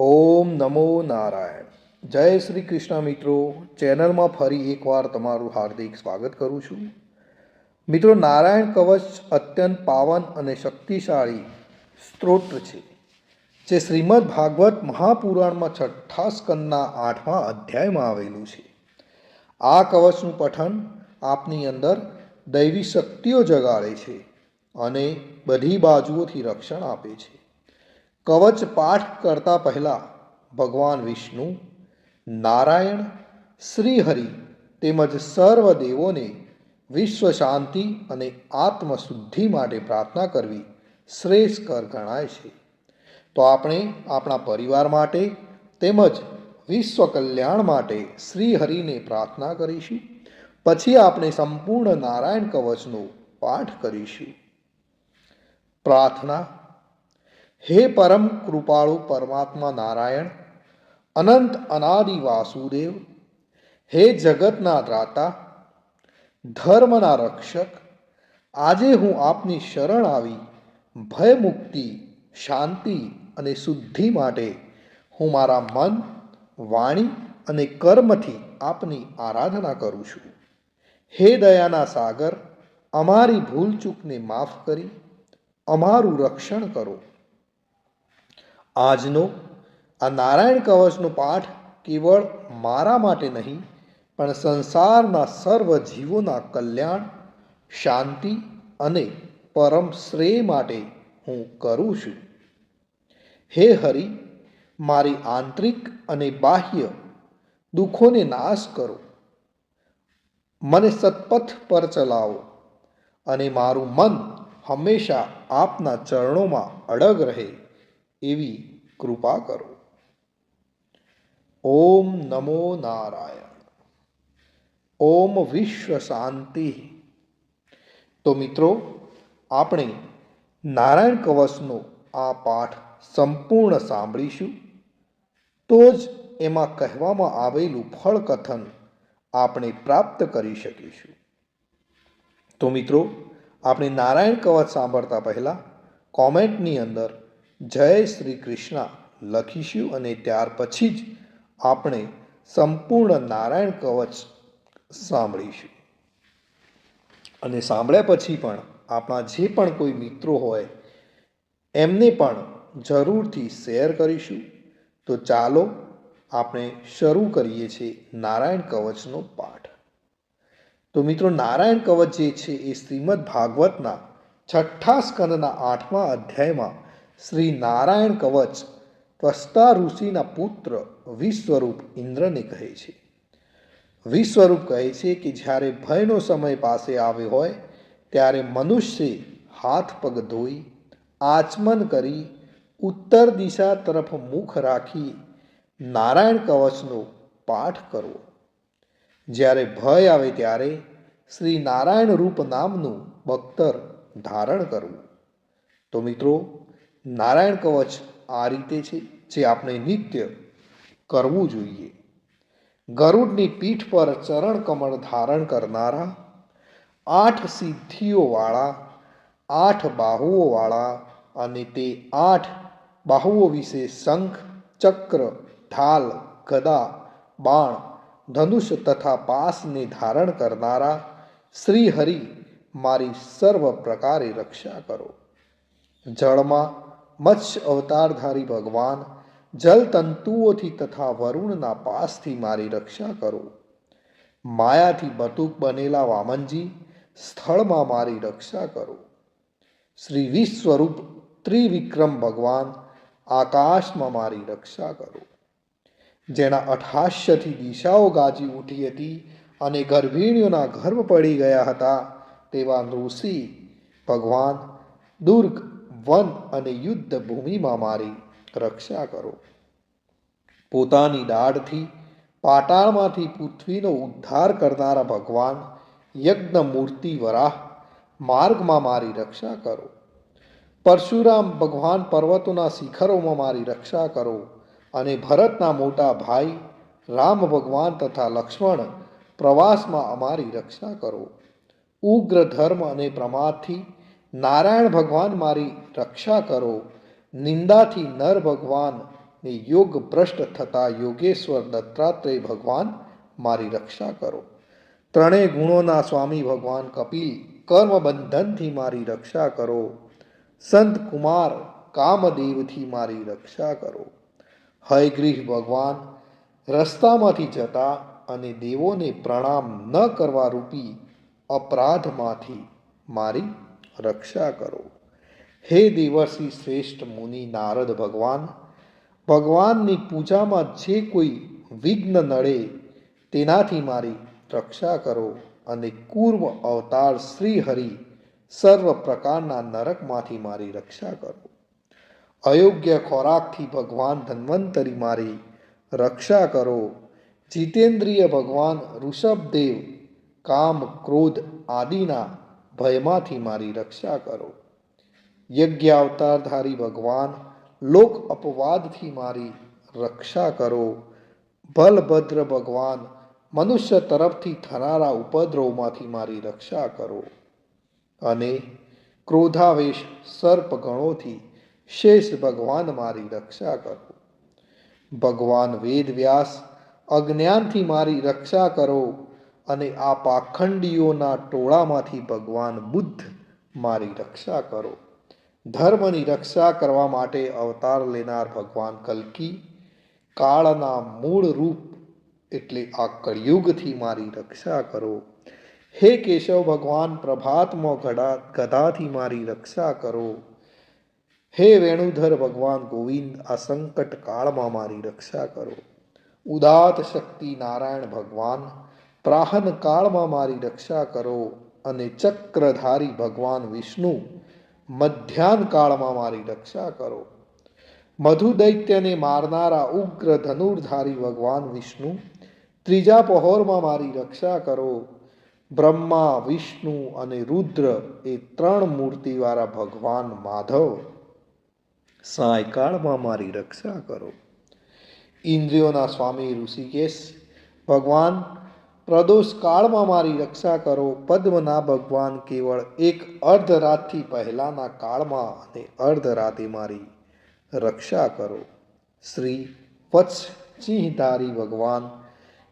ઓમ નમો નારાયણ. જય શ્રી કૃષ્ણ મિત્રો. ચેનલમાં ફરી એકવાર તમારું હાર્દિક સ્વાગત કરું છું. મિત્રો, નારાયણ કવચ અત્યંત પાવન અને શક્તિશાળી સ્ત્રોત છે, જે શ્રીમદ ભાગવત મહાપુરાણમાં છઠ્ઠા સ્કંદના આઠમા અધ્યાયમાં આવેલું છે. આ કવચનું પઠન આપની અંદર દૈવી શક્તિઓ જગાડે છે અને બધી બાજુઓથી રક્ષણ આપે છે. કવચ પાઠ કરતા પહેલાં ભગવાન વિષ્ણુ, નારાયણ, શ્રીહરિ તેમજ સર્વ દેવોને વિશ્વ શાંતિ અને આત્મશુદ્ધિ માટે પ્રાર્થના કરવી શ્રેષ્ઠકર ગણાય છે. તો આપણે આપણા પરિવાર માટે તેમજ વિશ્વ કલ્યાણ માટે શ્રીહરિને પ્રાર્થના કરીશું. પછી આપણે સંપૂર્ણ નારાયણ કવચનો પાઠ કરીશું. પ્રાર્થના હે પરમ કૃપાળુ પરમાત્મા નારાયણ, અનંત અનાદિ વાસુદેવ, હે જગતના દ્રાતા ધર્મના રક્ષક, આજે હું આપની શરણ આવી, ભય મુક્તિ, શાંતિ અને શુદ્ધિ માટે હું મારા મન, વાણી અને કર્મથી આપની આરાધના કરું છું. હે દયાના સાગર, અમારી ભૂલ ચૂકને માફ કરી, અમારું રક્ષણ કરો. આજનો આ નારાયણ કવચનો પાઠ કેવળ મારા માટે નહીં, પણ સંસારના સર્વ જીવોના કલ્યાણ, શાંતિ અને પરમ શ્રેય માટે હું કરું છું. હે હરિ, મારી આંતરિક અને બાહ્ય દુઃખોને નાશ કરો. મને સતપથ પર ચલાવો અને મારું મન હંમેશા આપના ચરણોમાં અડગ રહે. એવી કૃપા કરો. ઓમ નમો નારાયણ. ઓમ વિશ્વ શાંતિ. તો મિત્રો, આપણે નારાયણ કવચનો આ પાઠ સંપૂર્ણ સાંભળીશું. તો જ એમાં કહેવામાં આવેલું ફળ કથન આપણે પ્રાપ્ત કરી શકીશું. તો મિત્રો, આપણે નારાયણ કવચ સાંભળતા પહેલાં કોમેન્ટની અંદર જય શ્રી કૃષ્ણ લખીશું અને ત્યાર પછી જ આપણે સંપૂર્ણ નારાયણ કવચ સાંભળીશું. અને સાંભળ્યા પછી પણ આપણા જે પણ કોઈ મિત્રો હોય, એમને પણ જરૂરથી શેર કરીશું. તો ચાલો આપણે શરૂ કરીએ છીએ નારાયણ કવચનો પાઠ. તો મિત્રો, નારાયણ કવચ જે છે એ શ્રીમદ ભાગવતના છઠ્ઠા સ્કંદના આઠમા અધ્યાયમાં શ્રી નારાયણ કવચ ત્વસ્તા ઋષિના પુત્ર વિશ્વરૂપ ઇન્દ્રને કહે છે. વિશ્વરૂપ કહે છે કે જ્યારે ભયનો સમય પાસે આવ્યો હોય, ત્યારે મનુષ્ય હાથ પગ ધોઈ, આચમન કરી, ઉત્તર દિશા તરફ મુખ રાખી નારાયણ કવચનો પાઠ કરવો. જ્યારે ભય આવે ત્યારે શ્રી નારાયણ રૂપ નામનું બખ્તર ધારણ કરવું. તો મિત્રો નારાયણ કવચ આ રીતે છે જે આપણે નિત્ય કરવું જોઈએ. ગરુડની પીઠ પર ચરણ કમળ ધારણ કરનારા, આઠ સિદ્ધિઓવાળા, આઠ બાહુઓવાળા અને તે આઠ બાહુઓ વિશે શંખ, ચક્ર, ઢાલ, ગદા, બાણ, ધનુષ તથા પાસને ધારણ કરનારા શ્રી હરિ મારી સર્વ પ્રકારે રક્ષા કરો. જળમાં મત્સ્ય અવતારધારી ભગવાન, જલતંતુઓથી તથા વરુણના પાસથી મારી રક્ષા કરો. માયાથી બતુક બનેલા વામનજી, સ્થળમાં મારી રક્ષા કરો. શ્રી વિશ્વરૂપ ત્રિવિક્રમ ભગવાન, આકાશમાં મારી રક્ષા કરો. જેના અઠાશ્યથી દિશાઓ ગાજી ઉઠી હતી અને ગર્ભિણીઓના ગર્ભ પડી ગયા હતા, તેવા ઋષિ ભગવાન દુર્ગ વન અને યુદ્ધ ભૂમિમાં મારી રક્ષા કરો. પોતાની દાઢથી પાટાળમાંથી પૃથ્વીનો ઉદ્ધાર કરનારા ભગવાન યજ્ઞ મૂર્તિ વરાહ માર્ગમાં મારી રક્ષા કરો. પરશુરામ ભગવાન પર્વતોના શિખરોમાં મારી રક્ષા કરો અને ભરતના મોટા ભાઈ રામ ભગવાન તથા લક્ષ્મણ પ્રવાસમાં અમારી રક્ષા કરો. ઉગ્ર ધર્મ અને પ્રમાદથી નારાયણ ભગવાન મારી રક્ષા કરો. નિંદાથી નર ભગવાન, ને યોગ ભ્રષ્ટ થતા યોગેશ્વર દત્તાત્રેય ભગવાન મારી રક્ષા કરો. ત્રણેય ગુણોના સ્વામી ભગવાન કપિલ કર્મ બંધનથી મારી રક્ષા કરો. સંત કુમાર કામદેવથી મારી રક્ષા કરો. હયગ્રીહ ભગવાન, રસ્તામાંથી જતા અને દેવોને પ્રણામ ન કરવા રૂપી અપરાધમાંથી મારી રક્ષા કરો. હે દેવર્ષિ શ્રેષ્ઠ મુનિ નારદ ભગવાન, ભગવાનની પૂજામાં જે કોઈ વિઘ્ન નડે તેનાથી મારી રક્ષા કરો અને કૂર્મ અવતાર શ્રી હરિ સર્વ પ્રકારના નરકમાંથી મારી રક્ષા કરો. અયોગ્ય ખોરાકથી ભગવાન ધન્વંતરી મારી રક્ષા કરો. જીતેન્દ્રિય ભગવાન ઋષભદેવ, કામ, ક્રોધ આદિના ભયમાંથી મારી રક્ષા કરો. યજ્ઞ અવતારધારી ભગવાન, લોક અપવાદથી મારી રક્ષા કરો. બલભદ્ર ભગવાન, મનુષ્ય તરફથી થનારા ઉપદ્રવમાંથી મારી રક્ષા કરો. અને ક્રોધાવેશ સર્પ ગણોથી શેષ ભગવાન મારી રક્ષા કરો. ભગવાન વેદવ્યાસ, અજ્ઞાનથી મારી રક્ષા કરો. અને આ પાખંડીઓના ટોળામાંથી ભગવાન બુદ્ધ મારી રક્ષા કરો. ધર્મની રક્ષા કરવા માટે અવતાર લેનાર ભગવાન કલ્કી કાળના મૂળ રૂપ એટલે આ કળિયુગથી મારી રક્ષા કરો. હે કેશવ ભગવાન, પ્રભાતમાં ગડા ગદાથી મારી રક્ષા કરો. હે વેણુધર ભગવાન ગોવિંદ, આ સંકટ કાળમાં મારી રક્ષા કરો. ઉદાત શક્તિ નારાયણ ભગવાન પ્રાહન કાળમાં મારી રક્ષા કરો અને ચક્રધારી ભગવાન વિષ્ણુ મધ્યાહન કાળમાં મારી રક્ષા કરો. મધુ દૈત્યને મારનારા ઉગ્ર ધનુર્ધારી ભગવાન વિષ્ણુ ત્રીજા પહોરમાં મારી રક્ષા કરો. બ્રહ્મા, વિષ્ણુ અને રુદ્ર એ ત્રણ મૂર્તિવાળા ભગવાન માધવ સાયકાળમાં મારી રક્ષા કરો. ઇન્દ્રિયોના સ્વામી ઋષિકેશ ભગવાન પ્રદોષ કાળમાં મારી રક્ષા કરો. પદ્મના ભગવાન કેવળ એક અર્ધરાતથી પહેલાંના કાળમાં અને અર્ધરાતે મારી રક્ષા કરો. શ્રી વત્સિંહધારી ભગવાન,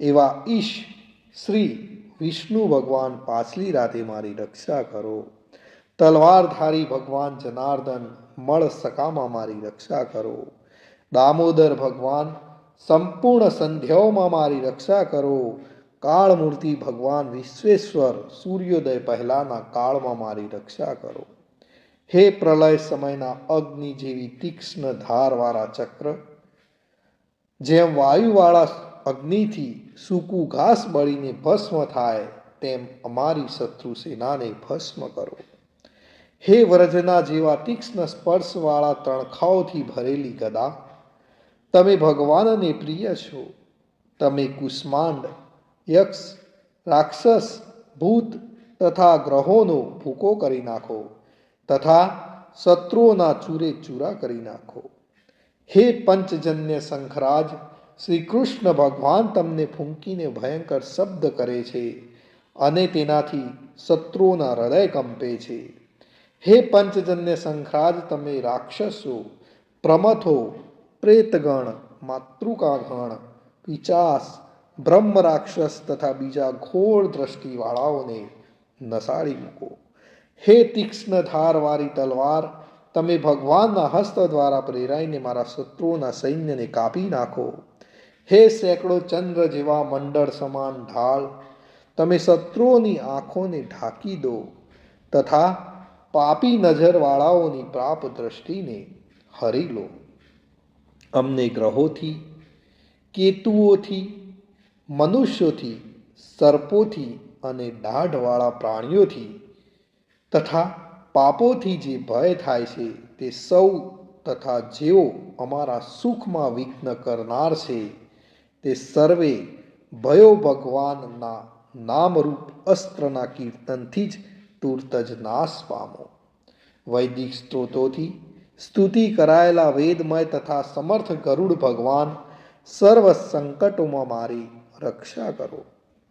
એવા ઈશ શ્રી વિષ્ણુ ભગવાન પાછલી રાતે મારી રક્ષા કરો. તલવારધારી ભગવાન જનાર્દન, મળ સકામાં મારી રક્ષા કરો. દામોદર ભગવાન, સંપૂર્ણ સંધ્યાઓમાં મારી રક્ષા કરો. કાળમૂર્તિ ભગવાન વિશ્વેશ્વર સૂર્યોદય પહેલાના કાળમાં મારી રક્ષા કરો. હે પ્રલય સમયના અગ્નિ જેવી તીક્ષ્ણ ધારવાળા ચક્ર, જેમ વાયુવાળા અગ્નિથી સૂકું ઘાસ બળીને ભસ્મ થાય, તેમ અમારી શત્રુ સેનાને ભસ્મ કરો. હે વ્રજના જેવા તીક્ષ્ણ સ્પર્શવાળા તણખાઓથી ભરેલી ગદા, તમે ભગવાનને પ્રિય છો. તમે કુષ્માંડ યક્ષ રાક્ષસ ભૂત તથા ગ્રહોનો ભૂકો કરી નાખો તથા શત્રુઓના ચૂરે ચૂરા કરી નાખો હે પંચજન્ય શંખરાજ શ્રી કૃષ્ણ ભગવાન તમને ફૂંકીને ભયંકર શબ્દ કરે છે અને તેનાથી શત્રુઓના હૃદય કંપે છે હે પંચજન્ય શંખરાજ તમે રાક્ષસો પ્રમથો પ્રેતગણ માતૃકાગણ પિચાસ બ્રહ્મ રાક્ષસ તથા બીજા ઘોર દ્રષ્ટિવાળાઓને નસાડી મૂકો. હે તીક્ષ્ણ ધારવાળી તલવાર, તમે ભગવાનના હસ્ત દ્વારા પ્રેરાઈને મારા શત્રુઓના સૈન્યને કાપી નાખો. હે સેંકડો ચંદ્ર જેવા મંડળ સમાન ઢાળ, તમે શત્રુઓની આંખોને ઢાંકી દો તથા પાપી નજરવાળાઓની પ્રાપ દ્રષ્ટિને હરી લો. અમને ગ્રહોથી, કેતુઓથી મનુષ્યોથી, સર્પોથી અને દાઢવાળા પ્રાણીઓથી તથા પાપોથી જે ભય થાય છે તે સૌ તથા જેઓ અમારા સુખમાં વિઘ્ન કરનાર છે, તે સર્વે ભયો ભગવાનના નામરૂપ અસ્ત્રના કીર્તનથી જ તુર્ત જ નાશ પામો. વૈદિક સ્ત્રોતોથી સ્તુતિ કરાયેલા વેદમય તથા સમર્થ ગરુડ ભગવાન સર્વ સંકટોમાં મારી રક્ષા કરો.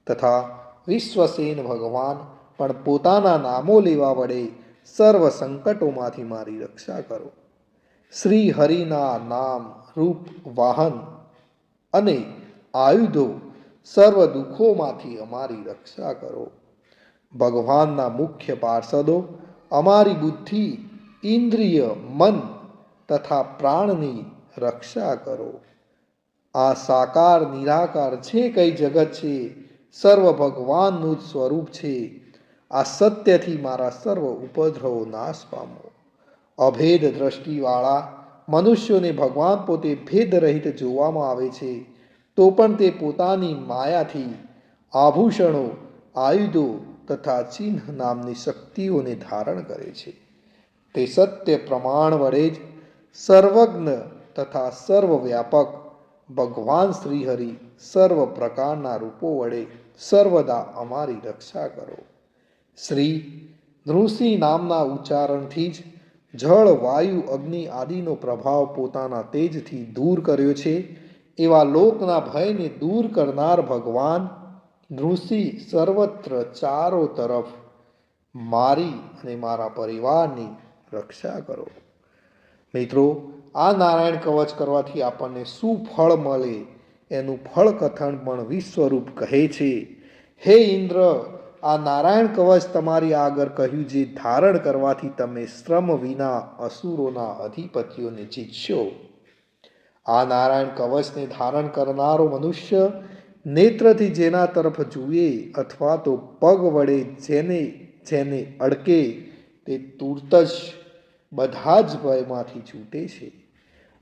તથા વિશ્વસેન ભગવાન પણ પોતાના નામો લેવા વડે સર્વ સંકટોમાંથી મારી રક્ષા કરો. શ્રી હરિના નામ રૂપ વાહન અને આયુધો સર્વ દુઃખોમાંથી અમારી રક્ષા કરો. ભગવાનના મુખ્ય પાર્ષદો, અમારી બુદ્ધિ, ઇન્દ્રિય, મન તથા પ્રાણની રક્ષા કરો. આ સાકાર નિરાકાર છે કઈ જગત છે, સર્વ ભગવાનનું જ સ્વરૂપ છે. આ સત્યથી મારા સર્વ ઉપદ્રવો નાશ પામો. અભેદ દ્રષ્ટિવાળા મનુષ્યોને ભગવાન પોતે ભેદ રહિત જોવામાં આવે છે, તો પણ તે પોતાની માયાથી આભૂષણો, આયુધો તથા ચિહ્ન નામની શક્તિઓને ધારણ કરે છે. તે સત્ય પ્રમાણ વડે જ સર્વજ્ઞ તથા સર્વવ્યાપક ભગવાન શ્રીહરિ સર્વ પ્રકારના રૂપો વડે સર્વદા અમારી રક્ષા કરો. શ્રી નૃસિંહ નામના ઉચ્ચારણથી જ જળ, વાયુ, અગ્નિ આદિનો પ્રભાવ પોતાના તેજથી દૂર કર્યો છે. એવા લોકના ભયને દૂર કરનાર ભગવાન નૃસિંહ સર્વત્ર ચારો તરફ મારી અને મારા પરિવારની રક્ષા કરો. મિત્રો આ નારાયણ કવચ કરવાથી આપણને શું ફળ મળે એનું ફળ કથન પણ વિશ્વરૂપ કહે છે. હે ઇન્દ્ર, આ નારાયણ કવચ તમારી આગળ કહ્યું જે ધારણ કરવાથી તમે શ્રમ વિના અસુરોના અધિપતિઓને જીતશો આ નારાયણ કવચને ધારણ કરનારો મનુષ્ય નેત્રથી જેના તરફ જુએ અથવા તો પગ વડે જેને જેને અડકે તે તુરત જ બધા જ ભયમાંથી છૂટે છે.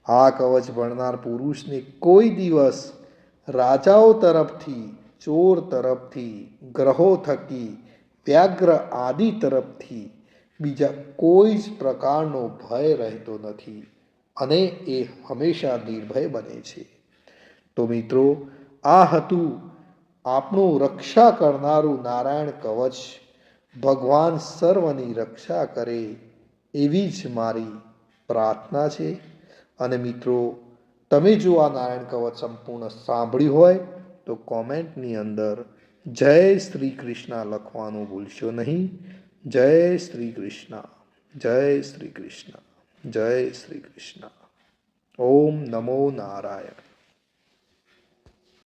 આ કવચ ભણનાર પુરુષને કોઈ દિવસ રાજાઓ તરફથી, ચોર તરફથી, ગ્રહો થકી, વ્યાઘ્ર આદિ તરફથી બીજા કોઈ જ પ્રકારનો ભય રહેતો નથી અને એ હંમેશા નિર્ભય બને છે. તો મિત્રો, આ હતું આપણું રક્ષા કરનારું નારાયણ કવચ. ભગવાન સર્વની રક્ષા કરે એવી જ મારી પ્રાર્થના છે. અને મિત્રો, તમે જો આ નારાયણ કવચ સંપૂર્ણ સાંભળ્યું હોય, તો કોમેન્ટની અંદર જય શ્રી કૃષ્ણ લખવાનું ભૂલશો નહીં. જય શ્રી કૃષ્ણ. જય શ્રી કૃષ્ણ. જય શ્રી કૃષ્ણ. ઓમ નમો નારાયણ.